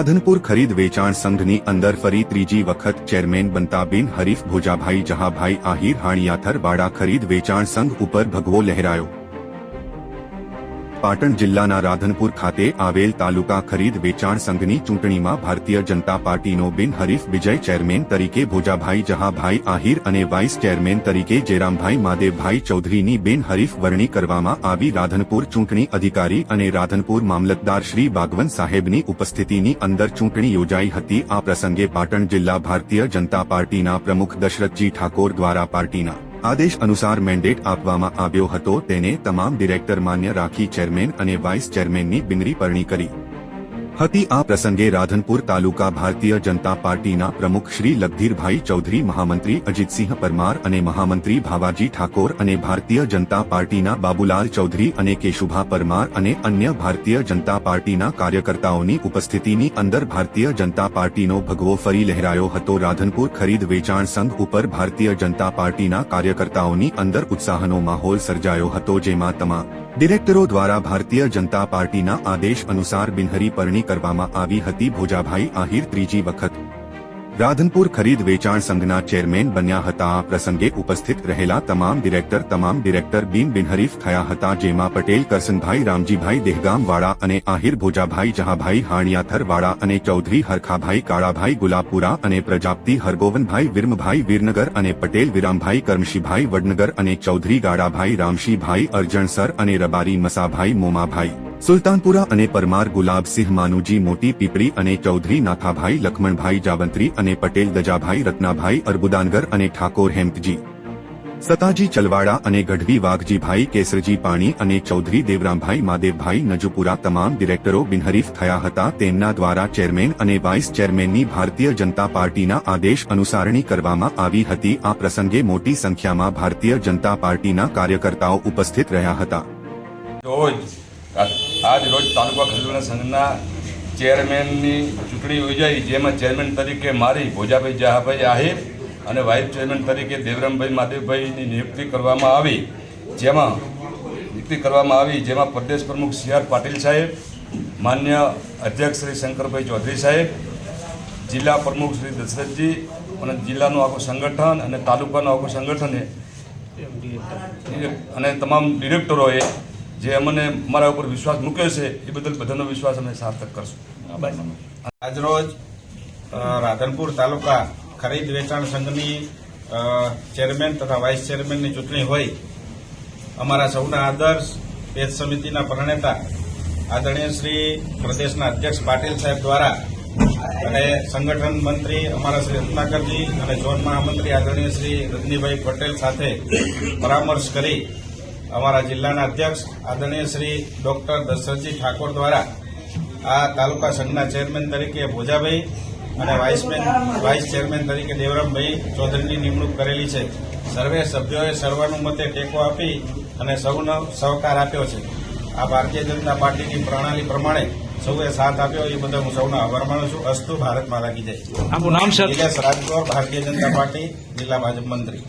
રાધનપુર ખરીદ વેચાણ સંઘની અંદર ફરી ત્રીજી વખત ચેરમેન બનતા બિન હરીફ ભોજાભાઈ જહાભાઈ આહિર હાણિયાથર વાડા ખરીદ વેચાણ સંઘ ઉપર ભગવો લહેરાયો. પાટણ જિલ્લાના રાધનપુર ખાતે આવેલ તાલુકા ખરીદ વેચાણ સંઘની ચૂંટણીમાં ભારતીય જનતા પાર્ટીનો બિનહરીફ વિજય ચેરમેન તરીકે ભોજાભાઈ જહાભાઈ આહિર અને વાઇસ ચેરમેન તરીકે જેરામભાઈ માદેવભાઈ ચૌધરીની બિનહરીફ વરણી કરવામાં આવી રાધનપુર ચૂંટણી અધિકારી અને રાધનપુર મામલતદાર શ્રી બાગવન સાહેબની ઉપસ્થિતિની અંદર ચૂંટણી યોજાઈ હતી. આ પ્રસંગે પાટણ જિલ્લા ભારતીય જનતા પાર્ટીના પ્રમુખ દશરથજી ઠાકોર દ્વારા પાર્ટીના આદેશ અનુસાર મેન્ડેટ આપવામાં આવ્યો હતો, તેને તમામ ડિરેક્ટર માન્ય રાખી ચેરમેન અને વાઇસ ચેરમેનની બિનરી પરણી કરી. હતી. આ પ્રસંગે રાધનપુર તાલુકા ભારતીય જનતા પાર્ટીના પ્રમુખ શ્રી લગધીરભાઈ ચૌધરી, મહામંત્રી અજીતસિંહ પરમાર અને મહામંત્રી ભાવાજી ઠાકોર અને ભારતીય જનતા પાર્ટીના બાબુલાલ ચૌધરી અને કેશુભા પરમાર અને અન્ય ભારતીય જનતા પાર્ટીના કાર્યકર્તાઓની ઉપસ્થિતિની અંદર ભારતીય જનતા પાર્ટીનો ભગવો ફરી લહેરાયો હતો. રાધનપુર ખરીદ વેચાણ સંઘ ઉપર ભારતીય જનતા પાર્ટીના કાર્યકર્તાઓની અંદર ઉત્સાહનો માહોલ સર્જાયો હતો, જેમાં તમામ ડિરેક્ટરો દ્વારા ભારતીય જનતા પાર્ટીના આદેશ અનુસાર બિનહરી પરણી કરવામાં આવી હતી. ભોજાભાઈ આહિર ત્રીજી વખત રાધનપુર ખરીદ વેચાણ સંઘના ચેરમેન બન્યા હતા. આ પ્રસંગે ઉપસ્થિત રહેલા તમામ ડિરેક્ટર તમામ ડિરેક્ટર બિન બિનહરીફ થયા હતા, જેમાં પટેલ કરસનભાઈ રામજીભાઈ દેહગામવાળા અને આહિર, ભોજાભાઈ જહાભાઈ, હાણિયાથરવાળા અને ચૌધરી, હરખાભાઈ કાળાભાઈ ગુલાપુરા અને પ્રજાપતિ હરગોવનભાઈ વિરમભાઈ, વીરનગર અને પટેલ, વિરામભાઈ, કરમશીભાઈ, વડનગર અને ચૌધરી ગાડાભાઈ રામશીભાઈ, અરજણસર અને રબારી, મસાભાઈ, મોમાભાઈ સુલતાનપુરા અને પરમાર ગુલાબસિંહ માનુજી, મોટી પીપળી અને ચૌધરી, નાથાભાઈ, લખમણભાઈ જાવંત્રી અને પટેલ, દજાભાઈ, રત્નાભાઈ, અર્બુદાનગર અને ઠાકોર હેમતજી. સતાજી ચલવાડા અને ગઢવી વાઘજીભાઈ, કેસરજી પાણી અને ચૌધરી દેવરામભાઈ માદેવભાઈ નજુપુરા તમામ ડિરેક્ટરો બિનહરીફ થયા હતા. તેમના દ્વારા ચેરમેન અને વાઇસ ચેરમેનની ભારતીય જનતા પાર્ટીના આદેશ અનુસારણી કરવામાં આવી હતી. આ પ્રસંગે મોટી સંખ્યામાં ભારતીય જનતા પાર્ટીના કાર્યકર્તાઓ ઉપસ્થિત રહ્યા હતા. આજ રોજ તાલુકા ખજૂરના સંઘના ચેરમેનની ચૂંટણી યોજાઈ, જેમાં ચેરમેન તરીકે મારી ભોજાભાઈ જહાભાઈ આહિર અને વાઇસ ચેરમેન તરીકે દેવરામભાઈ માધેવભાઈની નિયુક્તિ કરવામાં આવી, જેમાં નિયુક્તિ કરવામાં આવી, જેમાં પ્રદેશ પ્રમુખ સી આર પાટીલ સાહેબ, માન્ય અધ્યક્ષ શ્રી શંકરભાઈ ચૌધરી સાહેબ, જિલ્લા પ્રમુખ શ્રી દશરથજી અને જિલ્લાનું આખું સંગઠન અને તાલુકાનું આખું સંગઠન અને તમામ ડિરેક્ટરોએ જે અમને મારા ઉપર વિશ્વાસ મૂક્યો છે એ બદલ બધાનો વિશ્વાસ અમે સાર્થક કરશું. આજરોજ રાધનપુર તાલુકા ખરીદ વેચાણ સંઘની ચેરમેન તથા વાઇસ ચેરમેનની ચૂંટણી હોય. અમારા સૌના આદર્શ પેજ સમિતિના પ્રણેતા આદરણીય શ્રી પ્રદેશના અધ્યક્ષ પાટીલ સાહેબ દ્વારા અને સંગઠન મંત્રી અમારા શ્રી રત્નાકરજી અને ઝોન મહામંત્રી આદરણીય શ્રી રજનીભાઈ પટેલ સાથે પરામર્શ કરી અમારા જિલ્લાના અધ્યક્ષ આદરણીય શ્રી ડોક્ટર દશરથજી ઠાકોર દ્વારા આ તાલુકા સંઘના ચેરમેન તરીકે ભોજાભાઈ અને વાઇસમેન વાઇસ ચેરમેન તરીકે દેવરામભાઈ ચૌધરીની નિમણૂક કરેલી છે. સર્વે સભ્યોએ સર્વાનુમતે ટેકો આપી અને સૌનો સહકાર આપ્યો છે. આ ભારતીય જનતા પાર્ટીની પ્રણાલી પ્રમાણે સૌએ સાથ આપ્યો. એ બદલ હું સૌનો આભાર માનું છું. અસ્તુ ભારત માતા કી જય. આપનું નામ સર? રાજગોર ભારતીય જનતા પાર્ટી જિલ્લા ભાજપ મંત્રી.